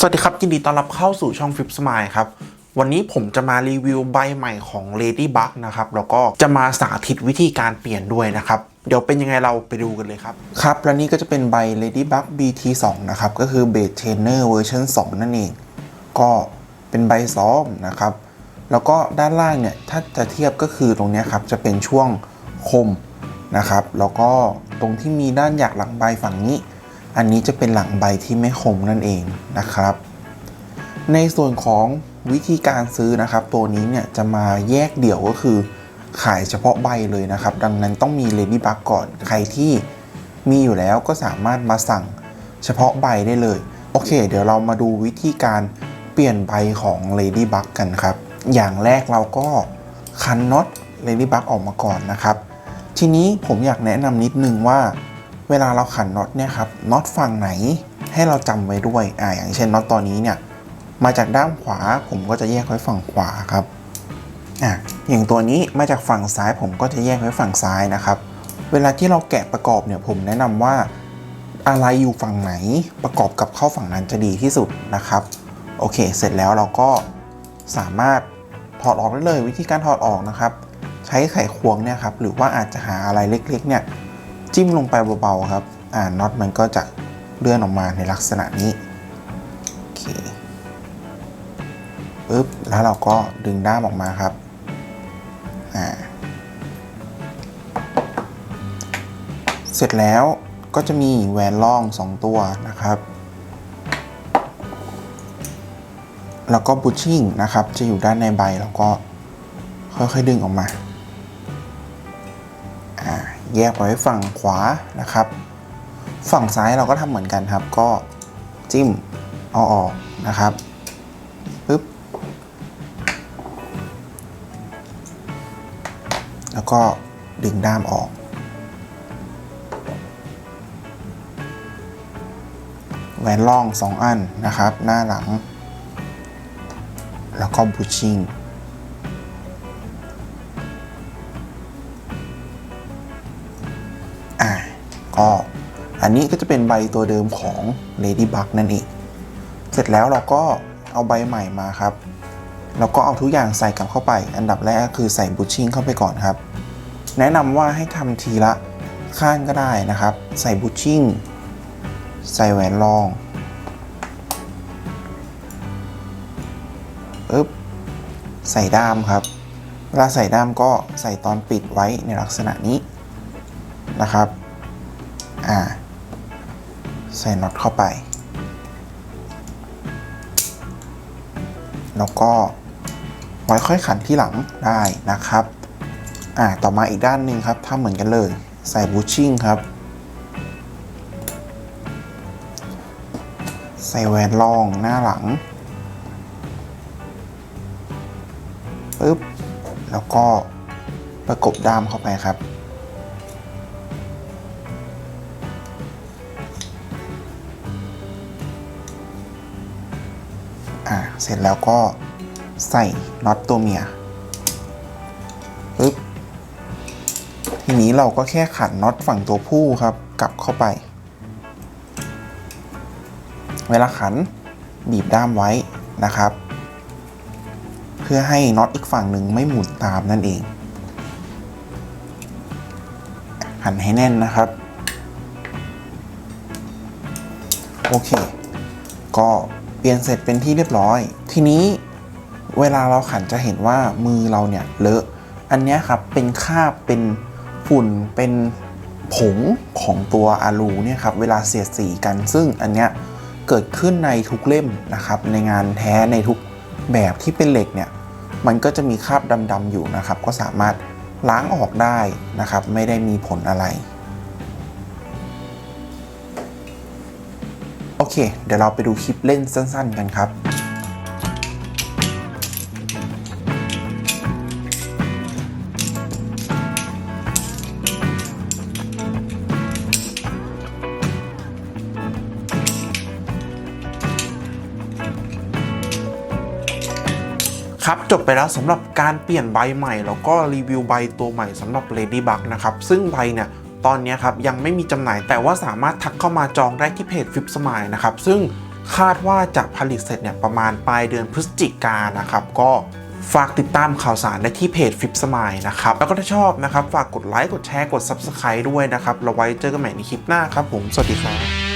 สวัสดีครับ ยินดีต้อนรับเข้าสู่ช่องฟิปสมายครับ วันนี้ผมจะมารีวิวใบใหม่ของ Ladybug นะครับ แล้วก็จะมาสาธิตวิธีการเปลี่ยนด้วยนะครับ เดี๋ยวเป็นยังไงเราไปดูกันเลยครับ ครับ และนี่ก็จะเป็นใบ Ladybug BT2 นะครับ ก็คือ Base Trainer เวอร์ชัน2 นั่นเอง ก็เป็นใบซ้อมนะครับ แล้วก็ด้านล่างเนี่ย ถ้าจะเทียบก็คือตรงนี้ครับ จะเป็นช่วงคมนะครับ แล้วก็ตรงที่มีด้านหยักหลังใบฝั่งนี้ อันนี้จะเป็นหลังใบที่ไม่คมนั่นเองนะครับ ในส่วนของวิธีการซื้อนะครับ ตัวนี้เนี่ยจะมาแยกเดี่ยวก็คือขายเฉพาะใบเลยนะครับ ดังนั้นต้องมี Ladybug ก่อนใครที่มีอยู่แล้วก็สามารถมาสั่งเฉพาะใบได้เลย โอเค เดี๋ยวเรามาดูวิธีการเปลี่ยนใบของ Ladybug กันครับ อย่างแรกเราก็คันน็อต Ladybug ออกมาก่อนนะครับ ทีนี้ผมอยากแนะนำนิดนึงว่า เวลาเราขันน็อตเนี่ยครับน็อตฝั่งไหนให้เราจำไว้ด้วยอ่าอย่างเช่นน็อตตอนนี้เนี่ยมาจากด้านขวาผมก็จะแยกไว้ฝั่งขวาครับอะอย่างตัวนี้มาจากฝั่งซ้ายผมก็จะแยกไว้ฝั่งซ้ายนะครับ เวลาที่เราแกะประกอบเนี่ยผมแนะนำว่าอะไรอยู่ฝั่งไหนประกอบกับเข้าฝั่งนั้นจะดีที่สุดนะครับ โอเค เสร็จแล้วเราก็สามารถถอดออกได้เลยวิธีการถอดออกนะครับ ใช้ไขควงเนี่ยครับหรือว่าอาจจะหาอะไรเล็กๆเนี่ย จิ้มลงไปเบาๆครับ อ่าน็อตมันก็จะเลื่อนออกมาในลักษณะนี้โอเคปึ๊บแล้วเราก็ดึงด้ามออกมาครับอ่าเสร็จแล้วก็จะมีแหวนล่อง 2 ตัวนะครับ แล้วก็บูชชิ่งนะครับ จะอยู่ด้านในใบแล้วก็ค่อยๆดึงออกมาอ่า แยกไว้ฝั่งขวานะครับ ฝั่งซ้ายเราก็ทำเหมือนกันครับ ก็จิ้มเอาออกนะครับปึ๊บแล้วก็ดึงด้ามออก แหวนล่อง 2 อันนะครับ หน้าหลัง แล้วก็บูชชิ่ง ก็อันนี้ก็จะเป็นใบตัวเดิมของ Ladybug นั่นเอง เสร็จแล้วเราก็เอาใบใหม่มาครับ แล้วก็เอาทุกอย่างใส่กลับเข้าไป อันดับแรกก็คือใส่บูชชิ่งเข้าไปก่อนครับ แนะนำว่าให้ทำทีละข้างก็ได้นะครับ ใส่บูชชิ่ง ใส่แหวนรองปึ๊บใส่ด้ามครับ เวลาใส่ด้ามก็ใส่ตอนปิดไว้ในลักษณะนี้นะครับ อ่า ใส่น็อตเข้าไป แล้วก็ไว้ค่อยขันที่หลังได้นะครับ อ่า ต่อมาอีกด้านหนึ่งครับทำเหมือนกันเลย ใส่บูชชิ่งครับ ใส่แหวนรองหน้าหลังปึ๊บ แล้วก็ประกบด้ามเข้าไปครับ อ่าเสร็จแล้วก็ใส่น็อตตัวเมียปึ๊บทีนี้เราก็แค่ขันน็อตฝั่งตัวผู้ครับ กลับเข้าไป เวลาขันบีบด้ามไว้นะครับ เพื่อให้น็อตอีกฝั่งหนึ่งไม่หมุนตามนั่นเอง หันให้แน่นนะครับ โอเค ก็ เปลี่ยนเสร็จเป็นที่เรียบร้อย ทีนี้เวลาเราขันจะเห็นว่ามือเราเนี่ยเลอะอันนี้ครับเป็นคราบเป็นฝุ่นเป็นผงของตัวอะลูเนี่ยครับเวลาเสียดสีกันซึ่งอันเนี้ยเกิดขึ้นในทุกเล่มนะครับในงานแท้ในทุกแบบที่เป็นเหล็กเนี่ยมันก็จะมีคราบดำๆอยู่นะครับ ก็สามารถล้างออกได้นะครับ ไม่ได้มีผลอะไร เคเดี๋ยวเราไปดูคลิปเล่นสั้น ๆ กันครับครับจบไปแล้วสำหรับการเปลี่ยนใบใหม่ แล้วก็รีวิวใบตัวใหม่สำหรับ Ladybug นะครับ ซึ่งใบเนี่ย ตอนนี้ครับยังไม่มีจำหน่าย แต่ว่าสามารถทักเข้ามาจองได้ที่เพจฟิปสมายนะครับ ซึ่งคาดว่าจะผลิตเสร็จเนี่ยประมาณปลายเดือนพฤศจิกายนนะครับ ก็ฝากติดตามข่าวสารได้ที่เพจฟิปสมายนะครับ แล้วก็ถ้าชอบนะครับ ฝากกดไลค์กดแชร์กด Subscribe ด้วยนะครับเราไว้เจอกันใหม่ในคลิปหน้าครับผม สวัสดีครับ